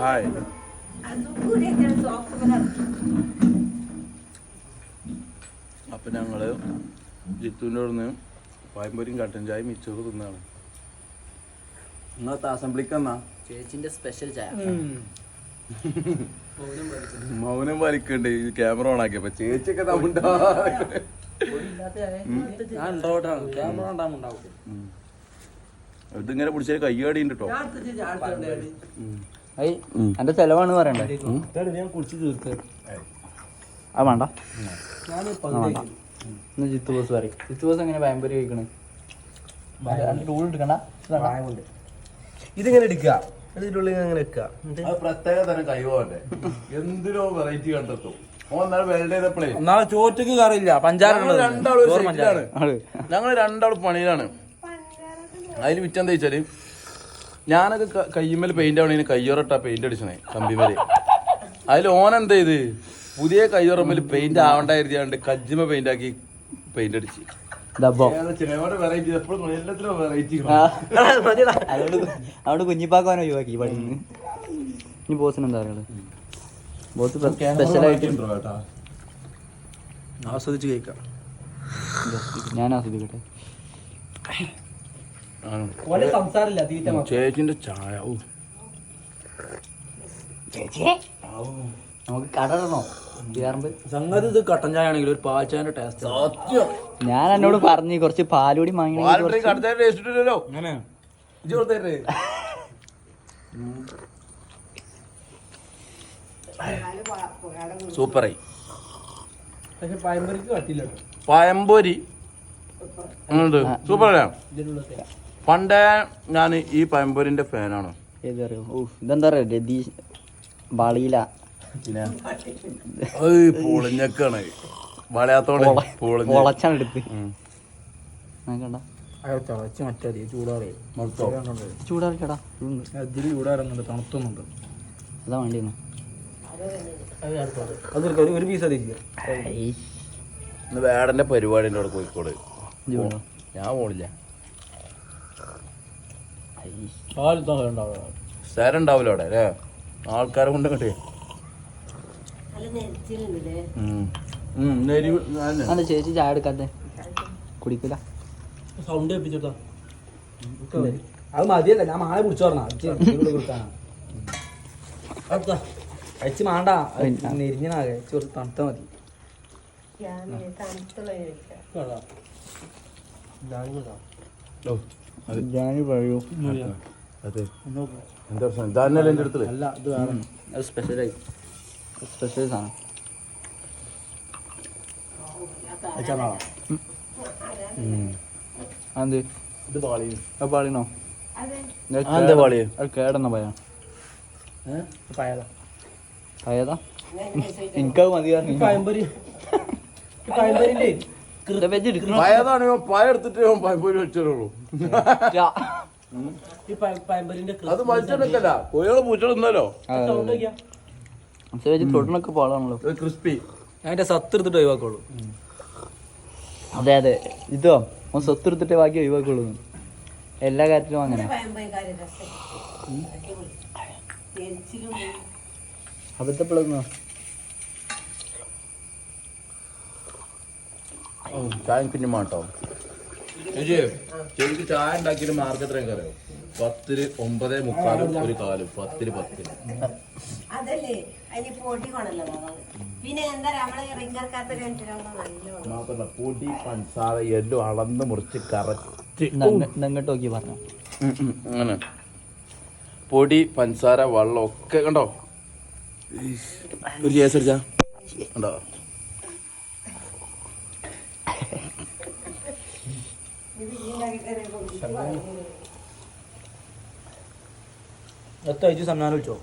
Hi അപ്പം ഞങ്ങൾ ജിത്തുവിന്റെ നിന്ന് പായമ്പൊരിയും കട്ടൻ ചായ മിച്ചോറ് തിന്നാണ്. നിങ്ങളത്തെ അസംബ്ലിക്ക് എന്നാ ചേച്ചിന്റെ സ്പെഷ്യൽ ചായ. മൗനം വലിക്കണ്ട്. ഈ ക്യാമറ ഓൺ ആക്കിയപ്പോ ചേച്ചിയൊക്കെ ഇതിങ്ങനെ പിടിച്ചാൽ കയ്യാടിണ്ട് കേട്ടോ എന്റെ ചെലവാണ് പറയണ്ടേ? ഞാൻ കുടിച്ച് തീർത്ത്. ആ വേണ്ട. ഇന്ന് ജിത്തു ബോസ് പറയും. ജിത്തു ബോസ് എങ്ങനെ പായമ്പൊരി കഴിക്കണേ ടൂൾ എടുക്കണ്ട? ഇതിങ്ങനെ എടുക്കുക? ഇതിനുള്ളിൽ അങ്ങനെ വെക്കുക അത് പ്രത്യേക തരം കഴിവോന്റെ എന്തിനോ വെറൈറ്റി കണ്ടെത്തും. ചോറ്റക്ക് കറിയില്ല പഞ്ചാര ഞങ്ങൾ രണ്ടാളും പണിയിലാണ്. അതിൽ വിറ്റെന്താ വെച്ചാൽ ഞാനൊക്കെ കയ്യുമ്മൽ പെയിന്റ് ആവണേന് കയ്യോറട്ട പെയിന്റ് അടിച്ചണേ കമ്പിമേൽ. അതിൽ ഓൻ എന്താ ചെയ്ത് പുതിയ കയ്യോറമ്മൽ പെയിന്റ് ആവണ്ടായിരുന്നാണ്ട് കജ്ജിമ പെയിന്റ് ആക്കി പെയിന്റ് അടിച്ച്. അവിടെ കുഞ്ഞിപ്പാക്കാനോ ഒഴിവാക്കി പണിന്ന് ഇനി ബോസിന് എന്താ പറയുള്ളത് ബോസ് സ്പെഷ്യലായിട്ട് ആസ്വദിച്ച് കേൾക്കാം. ഞാൻ ആസ്വദിക്കട്ടെ. തീറ്റ ചേച്ചിന്റെ ചായ. ഓ നമുക്ക് കടറണോ സംഗതി ഇത് കട്ടൻ ചായ ആണെങ്കിൽ ഒരു പാൽ ചായന്റെ ടേസ്റ്റ് സത്യം. ഞാൻ എന്നോട് പറഞ്ഞു കുറച്ച് പാലുകൂടി വാങ്ങി ടേസ്റ്റ് ഇല്ലല്ലോ അങ്ങനെ സൂപ്പറായി. പക്ഷെ പഴംപൊരിക്ക് കട്ടില്ല പഴംപൊരി ഇതിനുള്ളത്തെ പണ്ടേ ഞാൻ ഈ പയമ്പൂരിന്റെ ഫാനാണ്. ഓ ഇതെന്താ രതീഷ് പൊളിഞ്ഞക്കാണ്. വളയാത്തോടെ പൊളിഞ്ഞ. പൊളച്ചാണ് എടുത്ത്. ഉം. കണ്ട അയാൾ തിളച്ച് മറ്റേ ചൂടാറേ. മടുത്തോ? ചൂടാറിക്കടാ. ഇതിൽ ചൂടാറുന്നുണ്ട് തണുത്തുന്നുണ്ട്. അതാ വേണ്ടിയിരുന്നു ഒരു പീസ് അതില്ല ഇന്ന് വേടന്റെ അവിടെ കോഴിക്കോട്. ഞാൻ പോണില്ല. സ്ഥലം ഉണ്ടാവില്ല അവിടെ അല്ലേ? ആൾക്കാരെ കൊണ്ട് കണ്ടേ അതെ ചേച്ചി ചായ എടുക്കാതെ കുടിക്കില്ല സൗണ്ട് കേൾപ്പിച്ചിട്ടാ അത് മതിയല്ല ഞാൻ മാളെ പിടിച്ചു പറഞ്ഞാ അയച്ച് മാണ്ട. നെരിഞ്ഞാകെ ചെറു തണുത്ത മതി. ഇതാണ് ഞാൻ പറയൂ. അതെ. എന്താ പ്രശ്നം? ഇതന്നല്ലേ എന്റെ അടുത്ത് അല്ല ഇത് വേറെ. അത് സ്പെഷ്യലായി സ്പെഷ്യൽ സാധനം. അത് പാളിനോ അതെന്താ? പാളി അത് കേടെന്ന? പയറാ. പയതാ എനിക്കത് മതി ഈ പഴംപൊരി. പയതാണ് പയ എടുത്തിട്ട് അത് കോഴികൾ പാടാണല്ലോ. ക്രിസ്പി അതിന്റെ സത്ത് എടുത്തിട്ട് ഒഴിവാക്കുള്ളൂ. അതെ അതെ. ഇതോ അവൻ സ്വത്ത് എടുത്തിട്ട് ബാക്കി ഒഴിവാക്കുള്ളൂ. എല്ലാ കാര്യത്തിലും അങ്ങനെ. അബദ്ധപ്പെടുന്നു ചായ പിന്നെ മാട്ടോ ചേച്ചി ചേച്ചിക്ക് ചായ ഉണ്ടാക്കിയിട്ട് മാർക്കറ്റിലേക്ക് കറിയോ പത്തിന് ഒമ്പത് മുക്കാലും ഒരു കാലും. പത്തിന് പത്തിന് അതല്ലേ അതിന് പിന്നെ എന്താ നമ്മൾ മാത്രമല്ല പൊടി പഞ്ചസാര എല്ലാം അളന്ന് മുറിച്ച് കറക്റ്റ് ഇങ്ങോട്ട് നോക്കി പറഞ്ഞു. അങ്ങനെ. പൊടി പഞ്ചസാര വെള്ളം ഒക്കെ കണ്ടോ? ഒരു ചേച്ചാ കണ്ടോ? എത്ര അയച്ചു സമ്മാനം വിളിച്ചോ